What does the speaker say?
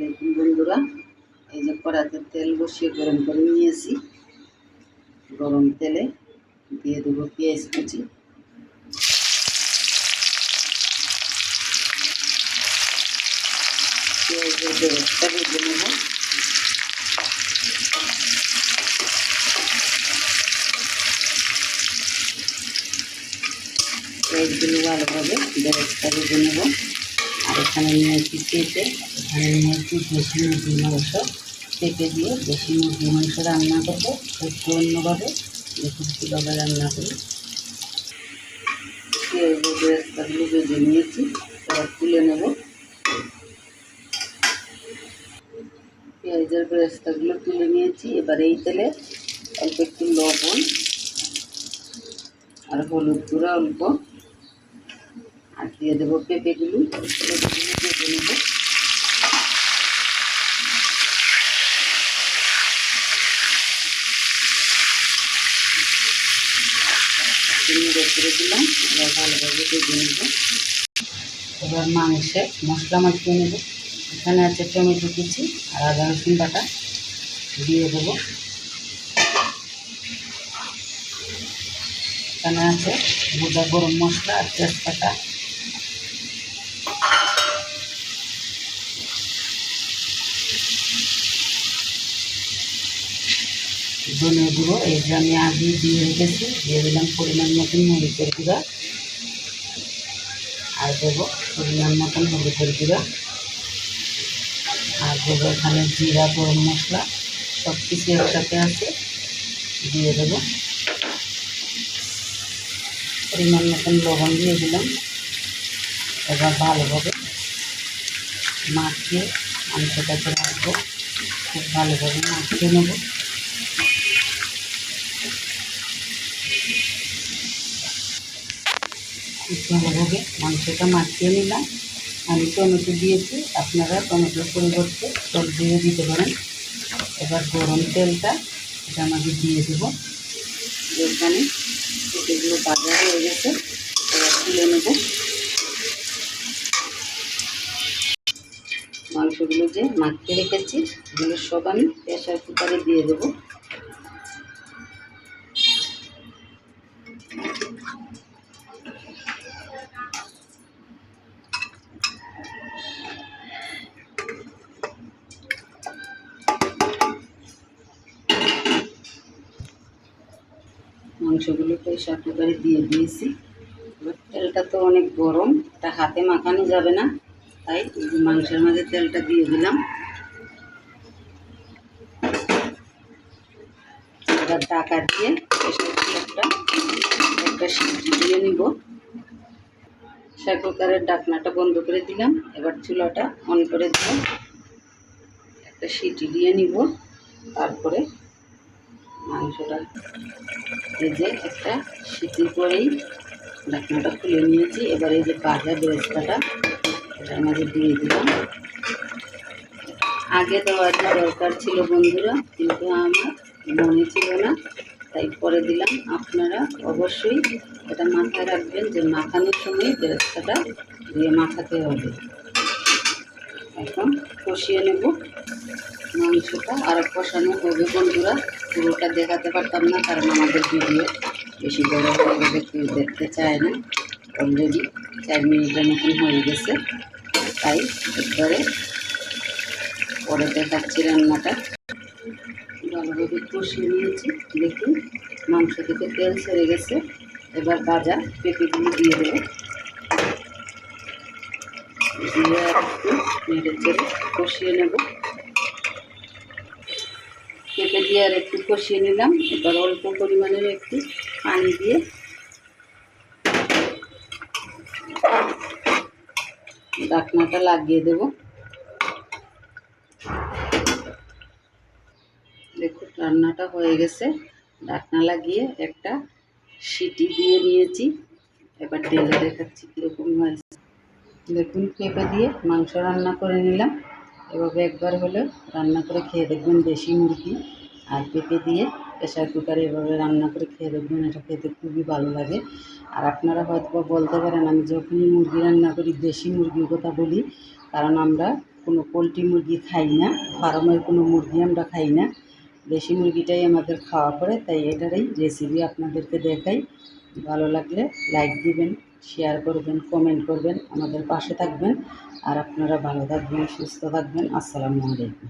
দেখুন বন্ধুরা এই যে কড়াতে তেল বসিয়ে গরম করে নিয়েছি। গরম তেলে দিয়ে দেবো পেঁয়াজ কুচি। পেঁয়াজের বেরেস্তা ভেজে নেব। পেঁয়াজগুলো ভালোভাবে বেরেস্তা ভেজে নেব। আর এখানে নিয়েছি পেঁপে। এখানে নিয়েছি দেশি মুরগির মাংস। পেঁপে দিয়ে দেশি মুরগির মাংস রান্না করব। একটু অন্যভাবে দেখুন কীভাবে রান্না করি। নিয়েছি এবার তুলে নেব। পেঁয়াজের বেরেস্তাগুলো তুলে নিয়েছি। এবার এই তেলে অল্প একটু লবণ আর হলুদ গুঁড়া অল্প। দিয়ে দেবো পেঁপেগুলো করে দিলাম এবার মাংসে মশলা মাখিয়ে নেব। এখানে আছে টমেটো কুচি আর আদা রসুন বাটা। দিয়ে দেবো। এখানে আছে ভুজা গরম মশলা আর তেজপাতা। ধনে গুঁড়ো যে আমি আগে দিয়ে রেখেছি, দিয়ে দিলাম পরিমাণ মতন মরিচের গুঁড়া। আর দেবো পরিমাণ মতন হলুদের গুঁড়া। আর দেবো এখানে জিরা, গরম মশলা সব কিছু একসাথে আছে, দিয়ে দেবো। পরিমাণ মতন লবণ দিয়ে দিলাম। এবার ভালোভাবে মাখিয়ে মাংসটাকে খুব ভালোভাবে মাখিয়ে নেব। খুব ভালোভাবে মাংসটা মাখিয়ে নিলাম। আমি টমেটো দিয়েছি, আপনারা টমেটোর পরিবর্তে জল দিয়ে দিতে পারেন। এবার গরম তেলটা, এটা আমাকে দিয়ে দেবো। এখানে এগুলো ভাজা হয়ে গেছে, এবার তুলে নেব। মাংসগুলো যে মাখিয়ে রেখেছি, এগুলো সব আমি প্রেশার কুকারে দিয়ে দেবো। মাংসগুলো প্রেশার কুকারে দিয়ে দিয়েছি। তেলটা তো অনেক গরম এটা হাতে মাখানো যাবে না। তাই মাংসের মাঝে তেলটা দিয়ে দিলাম। এবার ঢাকা দিয়ে একটা সিটি দিয়ে নিব। প্রেশার ডাকনাটা বন্ধ করে দিলাম। এবার চুলাটা অন করে দিলাম একটা সিটি দিয়ে নিব। তারপরে মাংসটা যে একটা সিটি করেই ঢাকনাটা খুলে নিয়েছি। এবার এই যে ভাজা বেরেস্তাটা মাঝে দিয়ে দিলাম। আগে দেওয়ার দরকার ছিল বন্ধুরা, কিন্তু আমার মনে ছিল না, তাই পরে দিলাম। আপনারা অবশ্যই এটা মাথায় রাখবেন যে মাখানোর সময় বেরেস্তাটা দিয়ে মাখাতে হবে। এখন কষিয়ে নেব। মাংসটা আর কষানো হবে বন্ধুরা। পুরোটা দেখাতে পারতাম না, কারণ আমাদের ভিডিও বেশি বড় হয়ে কেউ দেখতে চায় না। অলরেডি চার মিনিটের মতন হয়ে গেছে। তাই একবারে পরে দেখাচ্ছি রান্নাটা। ভালোভাবে কষিয়ে নিয়েছি। দেখুন, মাংস থেকে তেল ছেড়ে গেছে। এবার ভাজা পেঁপেগুলো দিয়ে দেবো। দিয়ে একটু নেড়ে চেড়ে কষিয়ে নেব। পেঁপে দিয়ে আর একটু কষিয়ে নিলাম। এবার অল্প পরিমাণের একটু পানি দিয়ে ডাকনাটা লাগিয়ে দেব। দেখুন রান্নাটা হয়ে গেছে। ডাকনা লাগিয়ে একটা সিটি দিয়ে নিয়েছি। এবার ঢেলে দেখাচ্ছি কীরকম হয়েছে। দেখুন, পেঁপে দিয়ে মাংস রান্না করে নিলাম। এভাবে একবার হলে রান্না করে খেয়ে দেখবেন দেশি মুরগি। আর পেঁপে দিয়ে প্রেশার কুকারে এভাবে রান্না করে খেয়ে দেখবেন, এটা খেতে খুবই ভালো লাগে। আর আপনারা হয়তো বলতে পারেন, আমি যখনই মুরগি রান্না করি, দেশি মুরগির কথা বলি, কারণ আমরা কোনো পোলট্রি মুরগি খাই না, ফার্মের কোনো মুরগি আমরা খাই না, দেশি মুরগিটাই আমাদের খাওয়া পড়ে, তাই এটারই রেসিপি আপনাদেরকে দেখাই। ভালো লাগলে লাইক দিবেন শেয়ার করবেন কমেন্ট করবেন, আমাদের পাশে থাকবেন, আর আপনারা ভালো থাকবেন, সুস্থ থাকবেন, আসসালামু আলাইকুম।